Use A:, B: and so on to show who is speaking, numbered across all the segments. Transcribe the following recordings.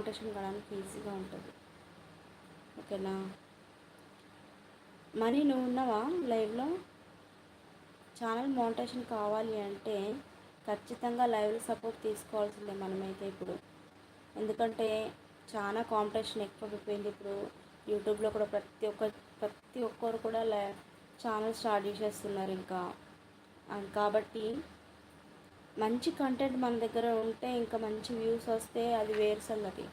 A: మౌంటేషన్ కావడానికి ఈజీగా ఉంటుంది. ఓకేనా? మరి నువ్వు ఉన్నావా లైవ్లో? ఛానల్ మోనిటేషన్ కావాలి అంటే ఖచ్చితంగా లైవ్లో సపోర్ట్ తీసుకోవాల్సిందే మనమైతే ఇప్పుడు. ఎందుకంటే చాలా కాంపిటీషన్ ఎక్కువైపోయింది ఇప్పుడు. యూట్యూబ్లో కూడా ప్రతి ఒక్క ప్రతి ఒక్కరు కూడా లై ఛానల్ స్టార్ట్ చేసేస్తున్నారు ఇంకా. కాబట్టి మంచి కంటెంట్ మన దగ్గర ఉంటే ఇంకా మంచి వ్యూస్ వస్తే అది వేరు సంగతి.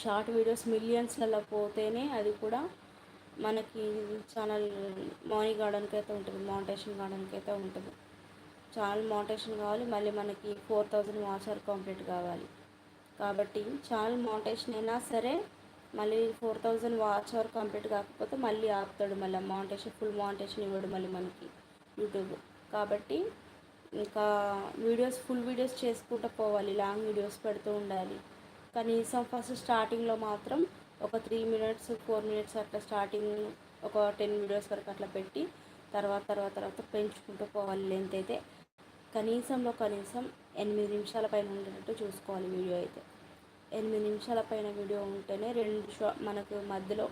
A: షార్ట్ వీడియోస్ మిలియన్స్లలో పోతేనే అది కూడా మనకి ఛానల్ మనీ కావడానికి అయితే ఉంటుంది మౌంటేషన్ కావడానికి అయితే ఉంటుంది. ఛానల్ మౌంటేషన్ కావాలి మళ్ళీ మనకి four thousand watch hour complete కావాలి. కాబట్టి ఛానల్ మౌంటేషన్ అయినా సరే మళ్ళీ four thousand watch hour complete కాకపోతే మళ్ళీ ఆపుతాడు మళ్ళీ మౌంటేషన్ ఫుల్ మౌంటేషన్ ఇవ్వడు మళ్ళీ మనకి యూట్యూబ్ కాబట్టి ఇంకా వీడియోస్ ఫుల్ వీడియోస్ చేసుకుంటూ పోవాలి. లాంగ్ వీడియోస్ పెడుతూ ఉండాలి. కనీసం ఫస్ట్ స్టార్టింగ్లో మాత్రం ఒక త్రీ మినిట్స్ ఫోర్ మినిట్స్ అట్లా స్టార్టింగ్ ఒక టెన్ వీడియోస్ వరకు అట్లా పెట్టి తర్వాత తర్వాత తర్వాత పెంచుకుంటూ పోవాలి లెంత్ అయితే. కనీసంలో కనీసం ఎనిమిది నిమిషాల పైన ఉండేటట్టు చూసుకోవాలి వీడియో అయితే. ఎనిమిది నిమిషాల పైన వీడియో ఉంటేనే రెండు షా మనకు మధ్యలో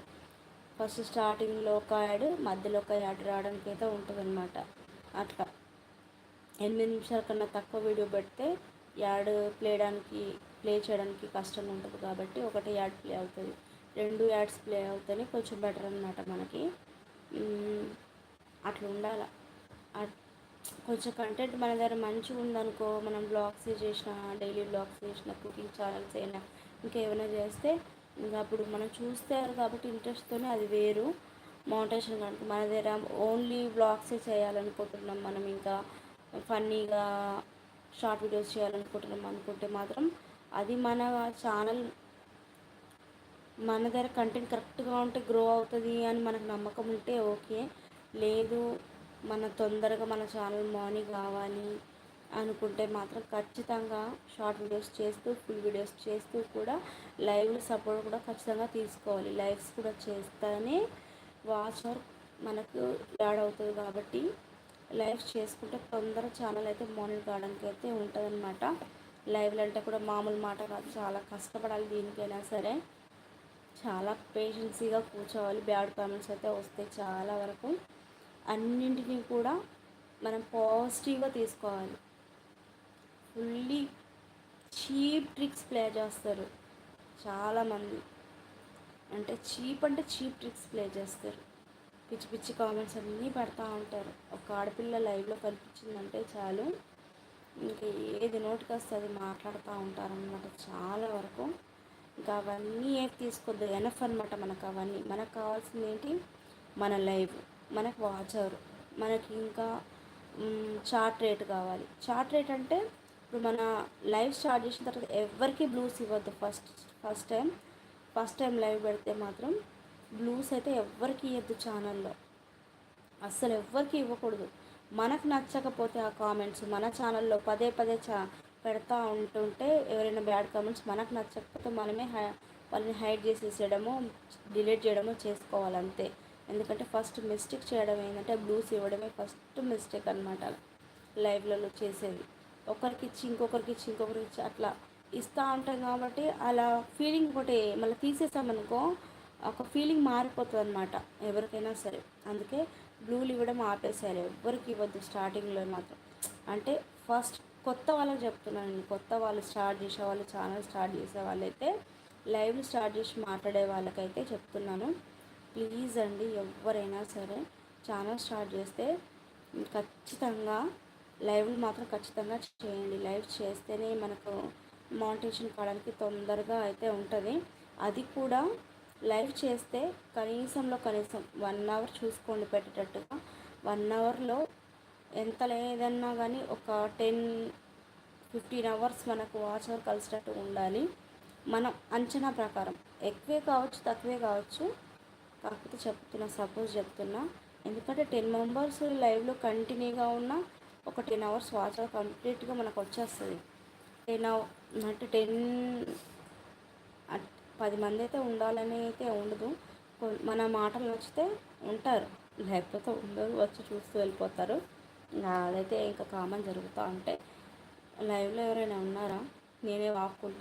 A: ఫస్ట్ స్టార్టింగ్లో ఒక యాడ్ మధ్యలో ఒక యాడ్ రావడానికి అయితే ఉంటుందన్నమాట. అట్లా ఎనిమిది నిమిషాల కన్నా తక్కువ వీడియో పెడితే యాడ్ ప్లేయడానికి ప్లే చేయడానికి కష్టం ఉంటుంది కాబట్టి ఒకటి యాడ్ ప్లే అవుతుంది. రెండు యాడ్స్ ప్లే అవుతాయి కొంచెం బెటర్ అనమాట మనకి. అట్లా ఉండాలి. కొంచెం కంటెంట్ మన దగ్గర మంచిగా ఉందనుకో మనం బ్లాగ్స్ చేసిన డైలీ బ్లాగ్స్ చేసిన కుకింగ్ ఛానల్స్ అయినా ఇంకేమైనా చేస్తే ఇంకా అప్పుడు మనం చూస్తారు కాబట్టి ఇంట్రెస్ట్తోనే అది వేరు. మౌంటేషన్ కనుక మన దగ్గర ఓన్లీ బ్లాగ్సే చేయాలనుకుంటున్నాం మనం ఇంకా ఫన్నీగా షార్ట్ వీడియోస్ చేయాలనుకుంటున్నాం అనుకుంటే మాత్రం అది మన ఛానల్ మన దగ్గర కంటెంట్ కరెక్ట్గా ఉంటే గ్రో అవుతుంది అని మనకు నమ్మకం ఉంటే ఓకే. లేదు మన తొందరగా మన ఛానల్ మార్నింగ్ కావాలి అనుకుంటే మాత్రం ఖచ్చితంగా షార్ట్ వీడియోస్ చేస్తూ ఫుల్ వీడియోస్ చేస్తూ కూడా లైవ్ సపోర్ట్ కూడా ఖచ్చితంగా తీసుకోవాలి. లైవ్స్ కూడా చేస్తేనే వాచ్ అవర్ మనకు యాడ్ అవుతుంది కాబట్టి లైవ్ చేసుకుంటే తొందర ఛానల్ అయితే మోనిటర్ కావడానికి అయితే ఉంటుందన్నమాట. లైవ్లు అంటే కూడా మామూలు మాట కాదు చాలా కష్టపడాలి దీనికైనా సరే. చాలా పేషెన్సీగా కూర్చోవాలి బ్యాడ్ కామెంట్స్ అయితే వస్తాయి చాలా వరకు. అన్నింటినీ కూడా మనం పాజిటివ్గా తీసుకోవాలి. ఫుల్లీ చీప్ ట్రిక్స్ ప్లే చేస్తారు చాలామంది. అంటే చీప్ అంటే చీప్ ట్రిక్స్ ప్లే చేస్తారు. పిచ్చి పిచ్చి కామెంట్స్ అన్నీ పెడతా ఉంటారు. ఒక ఆడపిల్ల లైవ్లో కనిపించిందంటే చాలు. ఇంకా ఏది నోటికి వస్తే అది మాట్లాడుతూ ఉంటారనమాట చాలా వరకు. ఇంకా అవన్నీ ఏం తీసుకోద్దు. ఎనఫ్ అనమాట మనకు అవన్నీ. మనకు కావాల్సింది ఏంటి? మన లైవ్. మనకు వాచ్ అవర్ మనకి ఇంకా చార్ట్ రేట్ కావాలి. చార్ట్ రేట్ అంటే ఇప్పుడు మన లైవ్ స్టార్ట్ చేసిన తర్వాత ఎవరికి బ్లూస్ ఇవ్వద్దు first first time. First time live పెడితే మాత్రం బ్లూస్ అయితే ఎవరికి ఇవ్వద్దు ఛానల్లో అస్సలు ఎవ్వరికి ఇవ్వకూడదు. మనకు నచ్చకపోతే ఆ కామెంట్స్ మన ఛానల్లో పదే పదే చా పెడతా ఉంటుంటే ఎవరైనా బ్యాడ్ కామెంట్స్ మనకు నచ్చకపోతే మనమే హై వాళ్ళని హైడ్ చేసేసేయడమో డిలీట్ చేయడమో చేసుకోవాలంతే. ఎందుకంటే ఫస్ట్ మిస్టేక్ చేయడం ఏంటంటే బ్లూస్ ఇవ్వడమే ఫస్ట్ మిస్టేక్ అనమాట లైవ్లలో చేసేది. ఒకరికి ఇచ్చి ఇంకొకరికి ఇచ్చి ఇంకొకరికి ఇచ్చి అట్లా ఇస్తూ ఉంటాం కాబట్టి అలా ఫీలింగ్ ఒకటి మళ్ళీ తీసేసామనుకో ఒక ఫీలింగ్ మారిపోతుంది అనమాట ఎవరికైనా సరే. అందుకే బ్లూలు ఇవ్వడం ఆపేసేయాలి ఎవరికి ఇవ్వద్దు స్టార్టింగ్లో మాత్రం. అంటే ఫస్ట్ కొత్త వాళ్ళకి చెప్తున్నాను కొత్త వాళ్ళు స్టార్ట్ చేసే వాళ్ళు ఛానల్ స్టార్ట్ చేసే వాళ్ళైతే లైవ్ స్టార్ట్ చేసి మాట్లాడే వాళ్ళకైతే చెప్తున్నాను. ప్లీజ్ అండి ఎవరైనా సరే ఛానల్ స్టార్ట్ చేస్తే ఖచ్చితంగా లైవ్లు మాత్రం ఖచ్చితంగా చేయండి. లైవ్ చేస్తేనే మనకు మానిటేషన్ కావడానికి తొందరగా అయితే ఉంటుంది. అది కూడా లైవ్ చేస్తే కనీసంలో కనీసం వన్ అవర్ చూసుకోండి పెట్టేటట్టుగా. వన్ అవర్లో ఎంత లేదన్నా కానీ ఒక టెన్ ఫిఫ్టీన్ అవర్స్ మనకు వాచ్ అవర్ కలిసినట్టు ఉండాలి. మనం అంచనా ప్రకారం ఎక్కువే కావచ్చు తక్కువే కావచ్చు. కాకపోతే చెప్తున్నా సపోజ్ చెప్తున్నా. ఎందుకంటే టెన్ మెంబర్స్ లైవ్లో కంటిన్యూగా ఉన్న ఒక టెన్ అవర్స్ వాచ్ కంప్లీట్గా మనకు వచ్చేస్తుంది. టెన్ అంటే టెన్ పది మంది అయితే ఉండాలని అయితే ఉండదు. మన మాటలు నచ్చితే ఉంటారు. లేకపోతే ఉండరు వచ్చి చూస్తూ వెళ్ళిపోతారు. అదైతే ఇంకా కామన్ జరుగుతూ ఉంటే లైవ్లో ఎవరైనా ఉన్నారా? నేనే వాక్కుంటా